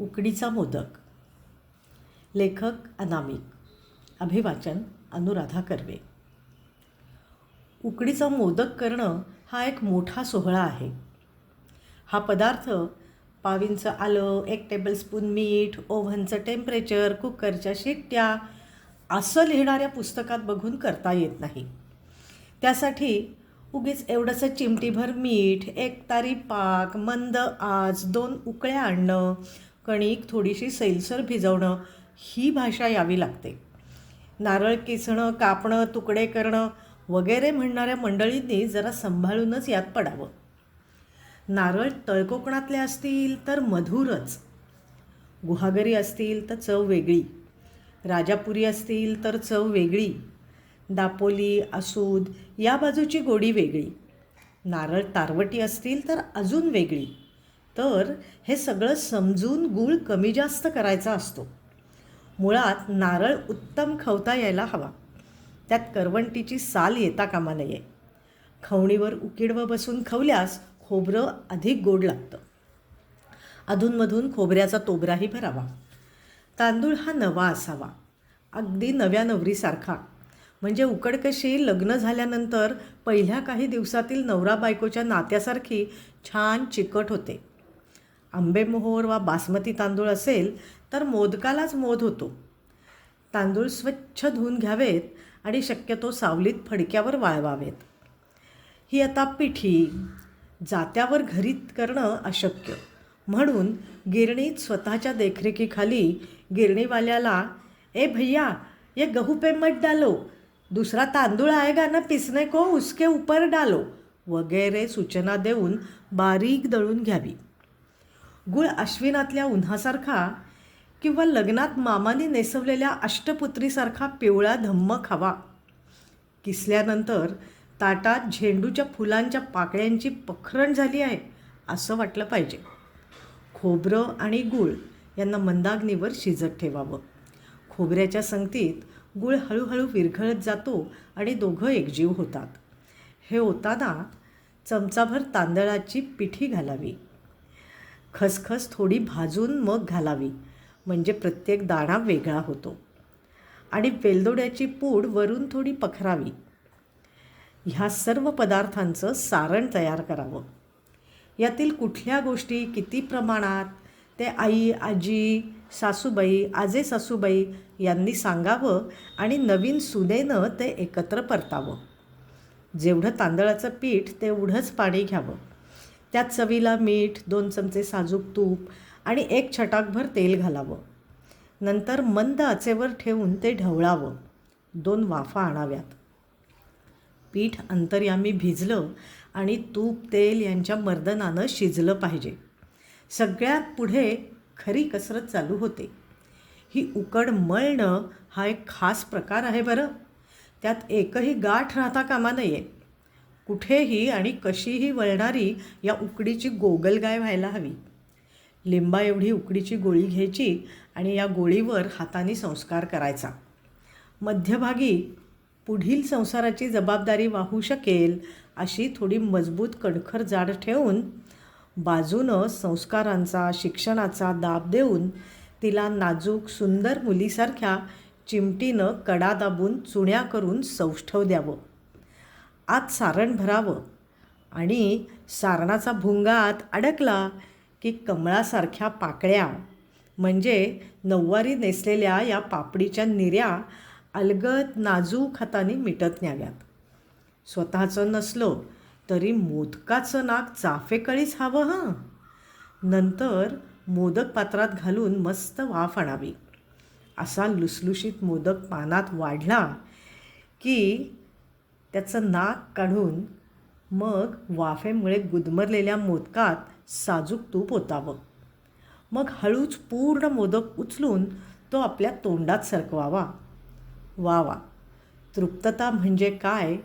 उकडीचा मोदक. लेखक अनामिक. अभिवाचन अनुराधा कर्वे. उकडीचा मोदक करणं हा एक मोठा सोहळा आहे. हा पदार्थ पावींचं आलं एक टेबलस्पून मीठ ओव्हनचं टेम्परेचर कुकरच्या शिट्ट्या असं लिहिणाऱ्या पुस्तकात बघून करता येत नाही. त्यासाठी उगीच एवढंसं चिमटीभर मीठ एक तारी पाक मंद आज दोन उकळ्या आणणं कणिक थोडीशी सैलसर भिजवणं ही भाषा यावी लागते. नारळ किसणं कापणं तुकडे करणं वगैरे म्हणणाऱ्या मंडळींनी जरा सांभाळूनच यात पडावं. नारळ तळकोकणातले असतील तर मधुरच. गुहागरी असतील तर चव वेगळी. राजापुरी असतील तर चव वेगळी. दापोली आसूद या बाजूची गोडी वेगळी. नारळ तारवटी असतील तर अजून वेगळी. तर हे सगळं समजून गूळ कमी जास्त करायचा असतो. मुळात नारळ उत्तम खवता यायला हवा. त्यात करवंटीची साल येता कामा नये. खवणीवर उकिडवं बसून खवल्यास खोबरं अधिक गोड लागतं. अधूनमधून खोबऱ्याचा तोबराही भरावा. तांदूळ हा नवा असावा. अगदी नव्या नवरीसारखा. म्हणजे उकड कशी लग्न झाल्यानंतर पहिल्या काही दिवसातील नवरा बायकोच्या नात्यासारखी छान चिकट होते. आंबेमोहोर वा बासमती तांदूळ असेल तर मोदकालाच मोद होतो. तांदूळ स्वच्छ धुवून घ्यावेत आणि शक्यतो सावलीत फडक्यावर वाळवावेत. ही आता पिठी जात्यावर घरीत करणं अशक्य. म्हणून गिरणीत स्वतःच्या देखरेखीखाली गिरणीवाल्याला ए भैया ये गहू पे मत डालो. दुसरा तांदूळ आएगा ना पिसने को उसके ऊपर डालो. वगैरे सूचना देऊन बारीक दळून घ्यावी. गुळ अश्विनातल्या उन्हासारखा किंवा लग्नात मामाने नेसवलेल्या अष्टपुत्रीसारखा पिवळा धम्म खावा किसल्यानंतर ताटात झेंडूच्या फुलांच्या पाकळ्यांची पखरण झाली आहे असं वाटलं पाहिजे. खोबरं आणि गूळ यांना मंदाग्नीवर शिजत ठेवावं. खोबऱ्याच्या संगतीत गूळ हळूहळू विरघळत जातो आणि दोघं एकजीव होतात. हे होताना चमचाभर तांदळाची पिठी घालावी. खसखस थोडी भाजून मग घालावी. म्हणजे प्रत्येक दाणा वेगळा होतो. आणि वेलदोड्याची पूड वरून थोडी पखरावी. ह्या सर्व पदार्थांचं सारण तयार करावं. यातील कुठल्या गोष्टी किती प्रमाणात ते आई आजी सासूबाई आजे सासूबाई यांनी सांगावं आणि नवीन सुनेनं ते एकत्र परतावं. जेवढं तांदळाचं पीठ तेवढंच पाणी घ्यावं. त्यात चवीला मीठ दोन चमचे साजूक तूप आणि एक छटाकभर तेल घालावं. नंतर मंद आचेवर ठेवून ते ढवळावं. दोन वाफा आणाव्यात. पीठ अंतर्यामी भिजलं आणि तूप तेल यांच्या मर्दनानं शिजलं पाहिजे. सगळ्यात पुढे खरी कसरत चालू होते. ही उकड मळणं हा एक खास प्रकार आहे बरं. त्यात एकही गाठ राहता कामा नये. कुठेही आणि कशीही वळणारी या उकडीची गोगलगाय व्हायला हवी. लिंबा एवढी उकडीची गोळी घ्यायची आणि या गोळीवर हाताने संस्कार करायचा. मध्यभागी पुढील संसाराची जबाबदारी वाहू शकेल अशी थोडी मजबूत कणखर जाड ठेवून बाजूनं संस्कारांचा शिक्षणाचा दाब देऊन तिला नाजूक सुंदर मुलीसारख्या चिमटीनं कडा दाबून चुण्या करून सौष्ठव द्यावं. आत सारण भरावं. आणि सारणाचा भुंगा आत अडकला की कमळासारख्या पाकळ्या म्हणजे नऊवारी नेसलेल्या या पापडीच्या निऱ्या अलगद नाजूक हाताने मिटत न्याव्यात. स्वतःचं नसलो तरी मोदकाचं नाक चाफेकळीच हवं हां. नंतर मोदक पात्रात घालून मस्त वाफ आणावी. असा लुसलुशीत मोदक पानात वाढला की त्याचं नाक काढून मग वाफेमुळे गुदमरलेल्या मोदकात साजूक तूप ओतावं. मग हळूच पूर्ण मोदक उचलून तो आपल्या तोंडात सरकवावा. वा वा तृप्तता म्हणजे काय?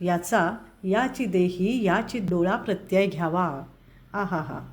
याचा याची देही याची डोळा प्रत्यय घ्यावा. आहा हा